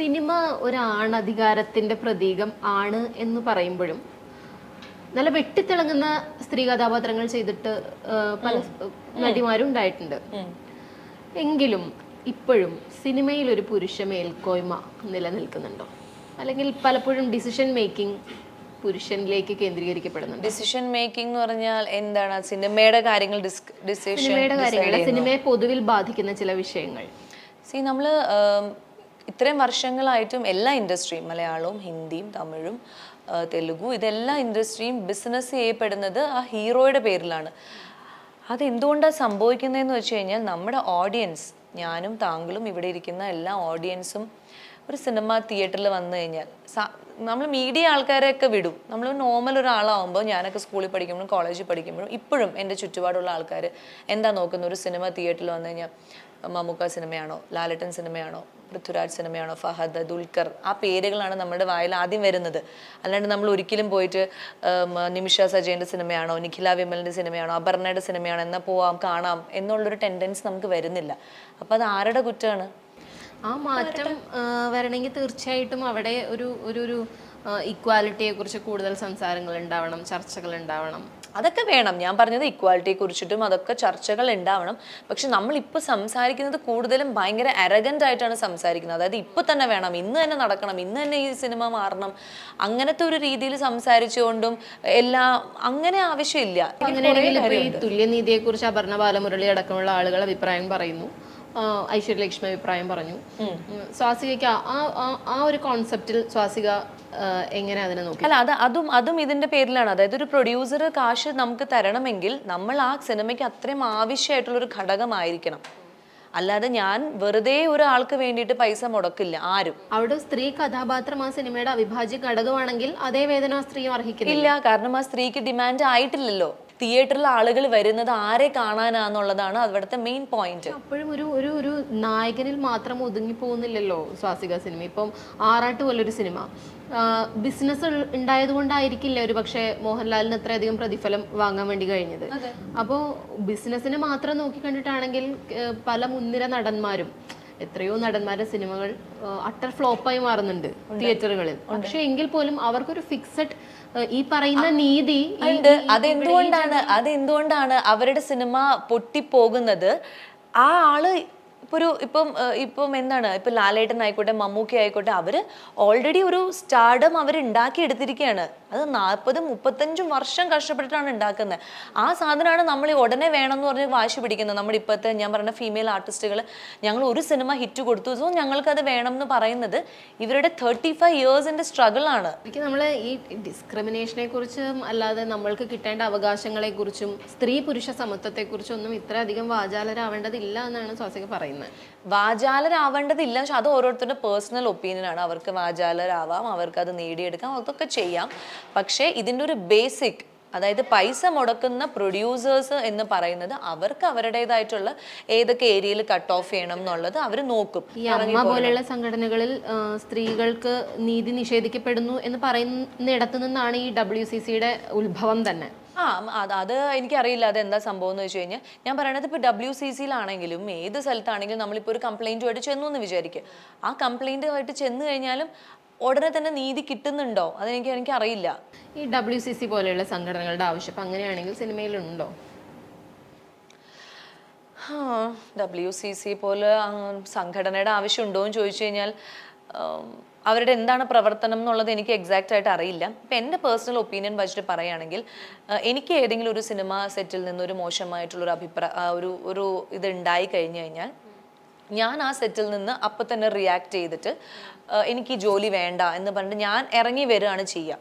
Cinema ഒരു ആണധികാരത്തിന്റെ പ്രതീകം ആണ് എന്ന് പറയുമ്പോഴും നല്ല വെട്ടിത്തിളങ്ങുന്ന സ്ത്രീ കഥാപാത്രങ്ങൾ ചെയ്തിട്ട് പല നടിമാരും ഉണ്ടായിട്ടുണ്ട് എങ്കിലും ഇപ്പോഴും സിനിമയിൽ ഒരു പുരുഷ മേൽക്കോയ്മ നിലനിൽക്കുന്നുണ്ടോ? അല്ലെങ്കിൽ പലപ്പോഴും ഡിസിഷൻ മേക്കിംഗ് പുരുഷനിലേക്ക് കേന്ദ്രീകരിക്കപ്പെടുന്നുണ്ട്? ഡിസിഷൻ മേക്കിംഗ് എന്ന് പറഞ്ഞാൽ എന്താണ്? സിനിമയുടെ കാര്യങ്ങൾ സിനിമയുടെ കാര്യങ്ങൾ സിനിമയെ പൊതുവിൽ ബാധിക്കുന്ന ചില വിഷയങ്ങൾ. സി നമ്മൾ ഇത്രയും വർഷങ്ങളായിട്ടും എല്ലാ ഇൻഡസ്ട്രിയും മലയാളവും ഹിന്ദിയും തമിഴും തെലുഗു ഇതെല്ലാ ഇൻഡസ്ട്രിയും ബിസിനസ് ചെയ്യപ്പെടുന്നത് ആ ഹീറോയുടെ പേരിലാണ്. അതെന്തുകൊണ്ടാണ് സംഭവിക്കുന്നതെന്ന് വെച്ച് കഴിഞ്ഞാൽ നമ്മുടെ ഓഡിയൻസ് ഞാനും താങ്കളും ഇവിടെ ഇരിക്കുന്ന എല്ലാ ഓഡിയൻസും ഒരു സിനിമ തിയേറ്ററിൽ വന്നു കഴിഞ്ഞാൽ നമ്മൾ മീഡിയ ആൾക്കാരെയൊക്കെ വിടും. നമ്മൾ നോർമൽ ഒരാളാവുമ്പോൾ ഞാനൊക്കെ സ്കൂളിൽ പഠിക്കുമ്പോഴും കോളേജിൽ പഠിക്കുമ്പോഴും ഇപ്പോഴും എന്റെ ചുറ്റുപാടുള്ള ആൾക്കാർ എന്താ നോക്കുന്ന ഒരു സിനിമ തിയേറ്ററിൽ വന്നു കഴിഞ്ഞാൽ മമ്മൂക്ക സിനിമയാണോ ലാലട്ടൻ സിനിമയാണോ പൃഥ്വിരാജ് സിനിമയാണോ ഫഹദ് ദുൽഖർ ആ പേരുകളാണ് നമ്മുടെ വായിൽ ആദ്യം വരുന്നത്. അല്ലാണ്ട് നമ്മൾ ഒരിക്കലും പോയിട്ട് നിമിഷ സജയന്റെ സിനിമയാണോ നിഖില വിമലിന്റെ സിനിമയാണോ അപർണയുടെ സിനിമയാണോ എന്നാൽ പോവാം കാണാം എന്നുള്ളൊരു ടെൻഡൻസ് നമുക്ക് വരുന്നില്ല. അപ്പോൾ അത് ആരുടെ കുറ്റമാണ്? ആ മാറ്റം വരണമെങ്കിൽ തീർച്ചയായിട്ടും അവിടെ ഒരു ഒരു ഒരു ഇക്വാലിറ്റിയെ കുറിച്ച് കൂടുതൽ സംസാരങ്ങൾ ഉണ്ടാവണം ചർച്ചകൾ ഉണ്ടാവണം. അതൊക്കെ വേണം. ഞാൻ പറഞ്ഞത് ഇക്വാലിറ്റിയെ കുറിച്ചിട്ടും അതൊക്കെ ചർച്ചകൾ ഉണ്ടാവണം. പക്ഷെ നമ്മൾ ഇപ്പോൾ സംസാരിക്കുന്നത് കൂടുതലും ഭയങ്കര അരഗന്റ് ആയിട്ടാണ് സംസാരിക്കുന്നത്. അതായത് ഇപ്പോൾ തന്നെ വേണം ഇന്ന് തന്നെ നടക്കണം ഇന്ന് തന്നെ ഈ സിനിമ മാറണം. അങ്ങനത്തെ ഒരു രീതിയിൽ സംസാരിച്ചുകൊണ്ടും എല്ലാ അങ്ങനെ ആവശ്യമില്ല. തുല്യനീതിയെക്കുറിച്ച് ഇപ്പോൾ തുല്യനീതിയെ കുറിച്ച് അപർണ ബാലമുരളി അടക്കമുള്ള ആളുകൾ അഭിപ്രായം പറയുന്നു. ഐശ്വര്യലക്ഷ്മി അഭിപ്രായം പറഞ്ഞു. സ്വാസികയ്ക്ക് ആ- ഒരു കോൺസെപ്റ്റിൽ സ്വാസിക എങ്ങനെ അതിനെ നോക്കി? അല്ല അത് അതും അതും ഇതിന്റെ പേരിലാണ്. അതായത് ഒരു പ്രൊഡ്യൂസർ കാശ് നമുക്ക് തരണമെങ്കിൽ നമ്മൾ ആ സിനിമയ്ക്ക് അത്രയും ആവശ്യമായിട്ടുള്ള ഒരു ഘടകമായിരിക്കണം. അല്ലാതെ ഞാൻ വെറുതെ ഒരാൾക്ക് വേണ്ടിയിട്ട് പൈസ മുടക്കില്ല ആരും. അവിടെ സ്ത്രീ കഥാപാത്രം ആ സിനിമയുടെ അവിഭാജ്യ ഘടകമാണെങ്കിൽ അതേ വേദന സ്ത്രീ അർഹിക്കില്ല കാരണം ആ സ്ത്രീക്ക് ഡിമാൻഡ് ആയിട്ടില്ലല്ലോ. തിയേറ്ററിൽ ആളുകൾ വരുന്നത് ആരെ കാണാനാന്നുള്ളതാണ് അവിടുത്തെ മെയിൻ പോയിന്റ് അപ്പോഴും ഒരു ഒരു ഒരു നായകനിൽ മാത്രം ഒതുങ്ങി പോകുന്നില്ലല്ലോ സ്വാസിക സിനിമ. ഇപ്പം ആറാട്ട് പോലൊരു സിനിമ. ബിസിനസ് ഉണ്ടായത് കൊണ്ടായിരിക്കില്ല ഒരു പക്ഷേ മോഹൻലാലിന് അത്രയധികം പ്രതിഫലം വാങ്ങാൻ വേണ്ടി കഴിഞ്ഞത്? അപ്പോൾ ബിസിനസ്സിനെ മാത്രം നോക്കി കണ്ടിട്ടാണെങ്കിൽ പല മുൻനിര നടന്മാരും എത്രയോ നടന്മാരുടെ സിനിമകൾ അട്ടർ ഫ്ലോപ്പായി മാറുന്നുണ്ട് തിയേറ്ററുകളിൽ. പക്ഷെ എങ്കിൽ പോലും അവർക്കൊരു ഫിക്സഡ് ഈ പറയുന്ന നീതി അതെന്തുകൊണ്ടാണ് അതെന്തുകൊണ്ടാണ് അവരുടെ സിനിമ പൊട്ടിപ്പോകുന്നത്? ആ ആൾ ഇപ്പൊ ഒരു ഇപ്പം ഇപ്പം എന്താണ്? ഇപ്പൊ ലാലേട്ടൻ ആയിക്കോട്ടെ മമ്മൂക്കി ആയിക്കോട്ടെ അവർ ഓൾറെഡി ഒരു സ്റ്റാർഡം അവർ ഉണ്ടാക്കി എടുത്തിരിക്കുകയാണ് അത് നാൽപ്പതും മുപ്പത്തഞ്ചും വർഷം കഷ്ടപ്പെട്ടിട്ടാണ് ഉണ്ടാക്കുന്നത്. ആ സാധനമാണ് നമ്മൾ ഉടനെ വേണം എന്ന് പറഞ്ഞ് വാശി പിടിക്കുന്നത്. നമ്മുടെ ഇപ്പോഴത്തെ ഞാൻ പറഞ്ഞ ഫീമെയിൽ ആർട്ടിസ്റ്റുകൾ ഞങ്ങൾ ഒരു സിനിമ ഹിറ്റ് കൊടുത്തു. സോ ഞങ്ങൾക്കത് വേണം എന്ന് പറയുന്നത് ഇവരുടെ തേർട്ടി ഫൈവ് ഇയേഴ്സിന്റെ സ്ട്രഗിൾ ആണ്. എനിക്ക് നമ്മൾ ഈ ഡിസ്ക്രിമിനേഷനെ കുറിച്ചും അല്ലാതെ നമ്മൾക്ക് കിട്ടേണ്ട അവകാശങ്ങളെ കുറിച്ചും സ്ത്രീ പുരുഷ സമത്വത്തെ കുറിച്ചും ഒന്നും ഇത്രയധികം വാചാലരാവേണ്ടതില്ല എന്നാണ് സ്വാസിക പറയുന്നത്. വാചാലരാവേണ്ടതില്ല. പക്ഷെ അത് ഓരോരുത്തരുടെ പേഴ്സണൽ ഒപ്പീനിയൻ ആണ്. അവർക്ക് വാചാലരാവാം അവർക്ക് അത് നേടിയെടുക്കാം അതൊക്കെ ചെയ്യാം. പക്ഷേ ഇതിന്റെ ഒരു ബേസിക് അതായത് പൈസ മുടക്കുന്ന പ്രൊഡ്യൂസേഴ്സ് എന്ന് പറയുന്നത് അവർക്ക് അവരുടേതായിട്ടുള്ള ഏതൊക്കെ ഏരിയയിൽ കട്ട് ഓഫ് ചെയ്യണം എന്നുള്ളത് അവർ നോക്കും. ഈ അമ്മ പോലെയുള്ള സംഘടനകളിൽ സ്ത്രീകൾക്ക് നീതി നിഷേധിക്കപ്പെടുന്നു എന്ന് പറയുന്നിടത്തു നിന്നാണ് ഈ ഡബ്ല്യു സി സിയുടെ ഉത്ഭവം തന്നെ. ആ അത് അത് എനിക്കറിയില്ല. അത് എന്താ സംഭവം എന്ന് വെച്ച് കഴിഞ്ഞാൽ ഞാൻ പറയണത് ഇപ്പോൾ ഡബ്ല്യു സി സിയിലാണെങ്കിലും ഏത് സ്ഥലത്താണെങ്കിലും നമ്മളിപ്പോൾ ഒരു കംപ്ലൈന്റുമായിട്ട് ചെന്നു എന്ന് വിചാരിക്കുക ആ കംപ്ലൈന്റുമായിട്ട് ചെന്ന് കഴിഞ്ഞാലും ഉടനെ തന്നെ നീതി കിട്ടുന്നുണ്ടോ? അതെനിക്ക് എനിക്കറിയില്ല. ഈ ഡബ്ല്യു സി സി പോലെയുള്ള സംഘടനകളുടെ ആവശ്യം അപ്പം അങ്ങനെയാണെങ്കിൽ സിനിമയിലുണ്ടോ? ഡബ്ല്യു സി സി പോലെ സംഘടനയുടെ ആവശ്യമുണ്ടോ എന്ന് ചോദിച്ചു കഴിഞ്ഞാൽ അവരുടെ എന്താണ് പ്രവർത്തനം എന്നുള്ളത് എനിക്ക് എക്സാക്റ്റ് ആയിട്ട് അറിയില്ല. ഇപ്പം എന്റെ പേഴ്സണൽ ഒപ്പീനിയൻ വെച്ചിട്ട് പറയുകയാണെങ്കിൽ എനിക്ക് ഏതെങ്കിലും ഒരു സിനിമ സെറ്റിൽ നിന്ന് ഒരു മോശമായിട്ടുള്ളൊരു അഭിപ്രായ ഒരു ഒരു ഇത് ഉണ്ടായി കഴിഞ്ഞു കഴിഞ്ഞാൽ ഞാൻ ആ സെറ്റിൽ നിന്ന് അപ്പം തന്നെ റിയാക്ട് ചെയ്തിട്ട് എനിക്ക് ജോലി വേണ്ട എന്ന് പറഞ്ഞിട്ട് ഞാൻ ഇറങ്ങി വരികയാണ് ചെയ്യുക.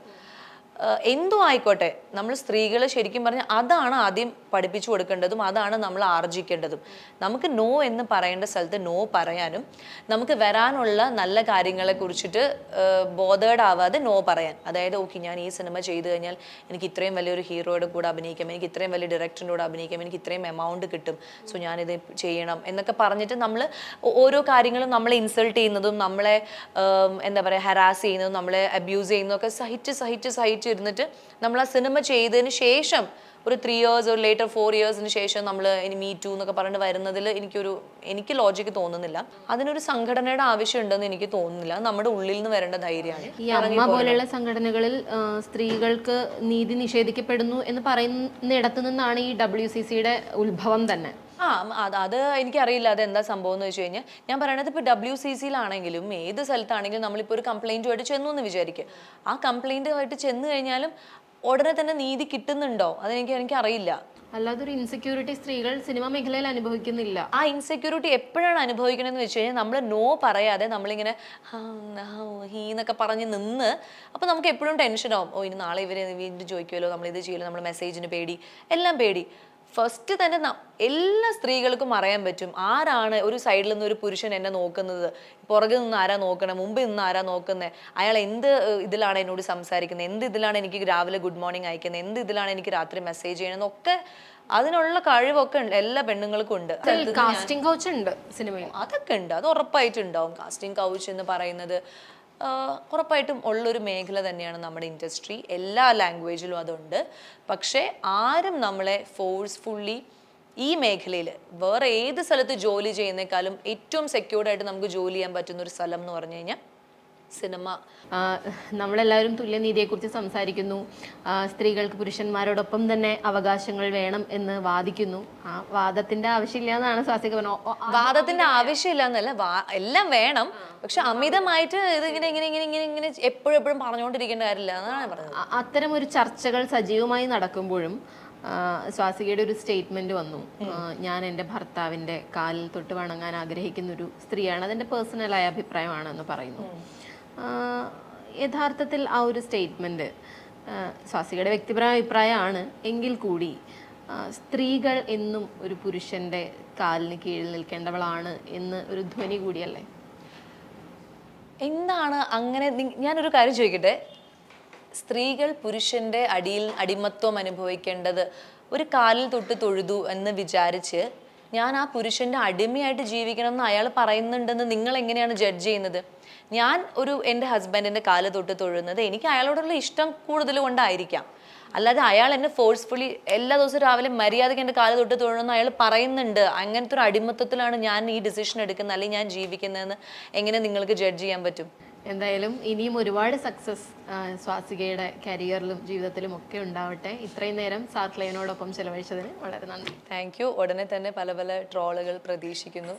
എന്തോ ആയിക്കോട്ടെ. നമ്മൾ സ്ത്രീകൾ ശരിക്കും പറഞ്ഞാൽ അതാണ് ആദ്യം പഠിപ്പിച്ചു കൊടുക്കേണ്ടതും അതാണ് നമ്മൾ ആർജിക്കേണ്ടതും. നമുക്ക് നോ എന്ന് പറയേണ്ട സ്ഥലത്ത് നോ പറയാനും നമുക്ക് വരാനുള്ള നല്ല കാര്യങ്ങളെ കുറിച്ചിട്ട് ബോധേഡ് ആവാതെ നോ പറയാൻ. അതായത് ഓക്കെ ഞാൻ ഈ സിനിമ ചെയ്തു കഴിഞ്ഞാൽ എനിക്ക് ഇത്രയും വലിയൊരു ഹീറോയുടെ കൂടെ അഭിനയിക്കാം എനിക്ക് ഇത്രയും വലിയ ഡയറക്ടറിന്റെ കൂടെ അഭിനയിക്കാം എനിക്ക് ഇത്രയും എമൗണ്ട് കിട്ടും. സോ ഞാനിത് ചെയ്യണം എന്നൊക്കെ പറഞ്ഞിട്ട് നമ്മൾ ഓരോ കാര്യങ്ങളും നമ്മളെ ഇൻസൾട്ട് ചെയ്യുന്നതും നമ്മളെ എന്താ പറയുക ഹരാസ് ചെയ്യുന്നതും നമ്മളെ അബ്യൂസ് ചെയ്യുന്നതും ഒക്കെ സഹിച്ച് സഹിച്ച് സഹിച്ച് ഇരുന്നിട്ട് നമ്മൾ ആ സിനിമ ചെയ്തതിന് ശേഷം ഒരു ത്രീ ഇയേഴ്സ് ഒരു ലേറ്റർ ഫോർ ഇയേഴ്സിന് ശേഷം നമ്മൾ ഇനി മീ ടു എന്നൊക്കെ പറഞ്ഞിട്ട് വരുന്നതിൽ എനിക്കൊരു എനിക്ക് ലോജിക്ക് തോന്നുന്നില്ല. അതിനൊരു സംഘടനയുടെ ആവശ്യമുണ്ടെന്ന് എനിക്ക് തോന്നുന്നില്ല. നമ്മുടെ ഉള്ളിൽ നിന്ന് വരേണ്ട ധൈര്യമാണ്. ഈ അമ്മ പോലെയുള്ള സംഘടനകളിൽ സ്ത്രീകൾക്ക് നീതി നിഷേധിക്കപ്പെടുന്നു എന്ന് പറയുന്നിടത്തു നിന്നാണ് ഈ ഡബ്ല്യു സി സിയുടെ ഉത്ഭവം തന്നെ. ആ അത് അത് എനിക്കറിയില്ല. അത് എന്താ സംഭവം എന്ന് വെച്ച് കഴിഞ്ഞാൽ ഞാൻ പറയണത് ഇപ്പോൾ ഡബ്ല്യു സി സിയിലാണെങ്കിലും ഏത് സ്ഥലത്താണെങ്കിലും നമ്മളിപ്പോൾ ഒരു കംപ്ലൈന്റുമായിട്ട് ചെന്നു എന്ന് വിചാരിക്കുക. ആ കംപ്ലൈന്റുമായിട്ട് ചെന്ന് കഴിഞ്ഞാലും ഉടനെ തന്നെ നീതി കിട്ടുന്നുണ്ടോ? അതെനിക്ക് എനിക്ക് അറിയില്ല. അല്ലാതെ ഒരു ഇൻസെക്യൂരിറ്റി സ്ത്രീകൾ സിനിമ മേഖലയിൽ അനുഭവിക്കുന്നില്ല. ആ ഇൻസെക്യൂരിറ്റി എപ്പോഴാണ് അനുഭവിക്കണമെന്ന് വെച്ച് കഴിഞ്ഞാൽ നമ്മൾ നോ പറയാതെ നമ്മളിങ്ങനെ ഹീന്നൊക്കെ നാ, ഹീ എന്നൊക്കെ പറഞ്ഞ് നിന്ന് അപ്പോൾ നമുക്ക് എപ്പോഴും ടെൻഷനാവും ഓ ഇനി നാളെ ഇവരെ വീണ്ടും ചോദിക്കുമല്ലോ നമ്മൾ ഇത് ചെയ്യലോ നമ്മൾ മെസ്സേജിന് പേടി എല്ലാം പേടി. ഫസ്റ്റ് തന്നെ എല്ലാ സ്ത്രീകൾക്കും അറിയാൻ പറ്റും ആരാണ് ഒരു സൈഡിൽ നിന്ന് ഒരു പുരുഷൻ എന്നെ നോക്കുന്നത് പുറകിൽ നിന്ന് ആരാ നോക്കണേ മുമ്പിൽ നിന്ന് ആരാ നോക്കുന്നത് അയാൾ എന്ത് ഇതിലാണ് എന്നോട് സംസാരിക്കുന്നത് എന്ത് ഇതിലാണ് എനിക്ക് രാവിലെ ഗുഡ് മോർണിംഗ് അയക്കുന്നത് എന്ത് ഇതിലാണ് എനിക്ക് രാത്രി മെസ്സേജ് ചെയ്യണമെന്നൊക്കെ അതിനുള്ള കഴിവൊക്കെ ഉണ്ട് എല്ലാ പെണ്ണുങ്ങൾക്കും ഉണ്ട്. കാസ്റ്റിംഗ് കൗച്ച് ഉണ്ട് സിനിമയിൽ. അതൊക്കെ ഉണ്ട് അത് ഉറപ്പായിട്ടുണ്ടാവും കാസ്റ്റിംഗ് കൗച്ച് എന്ന് പറയുന്നത് ഉറപ്പായിട്ടും ഉള്ളൊരു മേഖല തന്നെയാണ് നമ്മുടെ ഇൻഡസ്ട്രി എല്ലാ ലാംഗ്വേജിലും അതുണ്ട്. പക്ഷേ ആരും നമ്മളെ ഫോഴ്സ്ഫുള്ളി ഈ മേഖലയിൽ വേറെ ഏത് സ്ഥലത്ത് ജോലി ചെയ്യുന്നേക്കാളും ഏറ്റവും സെക്യൂർഡ് ആയിട്ട് നമുക്ക് ജോലി ചെയ്യാൻ പറ്റുന്ന ഒരു സ്ഥലം എന്ന് പറഞ്ഞു കഴിഞ്ഞാൽ സിനിമ. നമ്മളെല്ലാവരും തുല്യനീതിയെക്കുറിച്ച് സംസാരിക്കുന്നു. സ്ത്രീകൾക്ക് പുരുഷന്മാരോടൊപ്പം തന്നെ അവകാശങ്ങൾ വേണം എന്ന് വാദിക്കുന്നു. ആ വാദത്തിന്റെ ആവശ്യമില്ല എന്നാണ് സ്വാസിക പറഞ്ഞത്. ഓ, വാദത്തിന്റെ ആവശ്യമില്ല എന്നല്ല എല്ലാം വേണം. പക്ഷെ അമിതമായിട്ട് ഇതിങ്ങനെ ഇങ്ങനെ ഇങ്ങനെ ഇങ്ങനെ ഇങ്ങനെ എപ്പോഴും എപ്പോഴും പറഞ്ഞുകൊണ്ടിരിക്കേണ്ട കാര്യമില്ല എന്നാണ് പറഞ്ഞത്. അത്തരം ഒരു ചർച്ചകൾ സജീവമായി നടക്കുമ്പോഴും സ്വാസികയുടെ ഒരു സ്റ്റേറ്റ്മെന്റ് വന്നു. ഞാൻ എന്റെ ഭർത്താവിന്റെ കാലിൽ തൊട്ട് വണങ്ങാൻ ആഗ്രഹിക്കുന്ന ഒരു സ്ത്രീയാണ്. അതെന്റെ പേഴ്സണലായ അഭിപ്രായമാണെന്ന് പറയുന്നു. യഥാർത്ഥത്തിൽ ആ ഒരു സ്റ്റേറ്റ്മെന്റ് സ്വാസികയുടെ വ്യക്തിപരമായ അഭിപ്രായമാണ്. എങ്കിൽ കൂടി സ്ത്രീകൾ എന്നും ഒരു പുരുഷന്റെ കാലിന് കീഴിൽ നിൽക്കേണ്ടവളാണ് എന്ന് ഒരു ധ്വനി കൂടിയല്ലേ? എന്താണ് അങ്ങനെ ഞാനൊരു കാര്യം ചോദിക്കട്ടെ. സ്ത്രീകൾ പുരുഷന്റെ അടിയിൽ അടിമത്വം അനുഭവിക്കേണ്ടത് ഒരു കാലിൽ തൊട്ട് തൊഴുതു എന്ന് വിചാരിച്ച് ഞാൻ ആ പുരുഷന്റെ അടിമയായിട്ട് ജീവിക്കണം എന്ന് അയാൾ പറയുന്നുണ്ടെന്ന് നിങ്ങൾ എങ്ങനെയാണ് ജഡ്ജ് ചെയ്യുന്നത്? ഞാൻ ഒരു എന്റെ ഹസ്ബൻഡിന്റെ കാല തൊട്ട് തൊഴുന്നത് എനിക്ക് അയാളോടുള്ള ഇഷ്ടം കൂടുതൽ കൊണ്ടായിരിക്കാം. അല്ലാതെ അയാൾ എന്നെ ഫോഴ്സ്ഫുള്ളി എല്ലാ ദിവസവും രാവിലെ മര്യാദയ്ക്ക് എന്റെ കാല തൊട്ട് തൊഴണമെന്ന് അയാൾ പറയുന്നുണ്ട്. അങ്ങനത്തെ ഒരു അടിമത്തത്തിലാണ് ഞാൻ ഈ ഡിസിഷൻ എടുക്കുന്നത് അല്ലെങ്കിൽ ഞാൻ ജീവിക്കുന്നതെന്ന് എങ്ങനെ നിങ്ങൾക്ക് ജഡ്ജ് ചെയ്യാൻ പറ്റും? എന്തായാലും ഇനിയും ഒരുപാട് സക്സസ് സ്വാസികയുടെ കരിയറിലും ജീവിതത്തിലും ഒക്കെ ഉണ്ടാവട്ടെ. ഇത്രയും നേരം സാർക്ലൈനോടൊപ്പം ചെലവഴിച്ചതിന് വളരെ നന്ദി. താങ്ക് യു ഉടനെ തന്നെ പല പല ട്രോളുകൾ പ്രതീക്ഷിക്കുന്നു.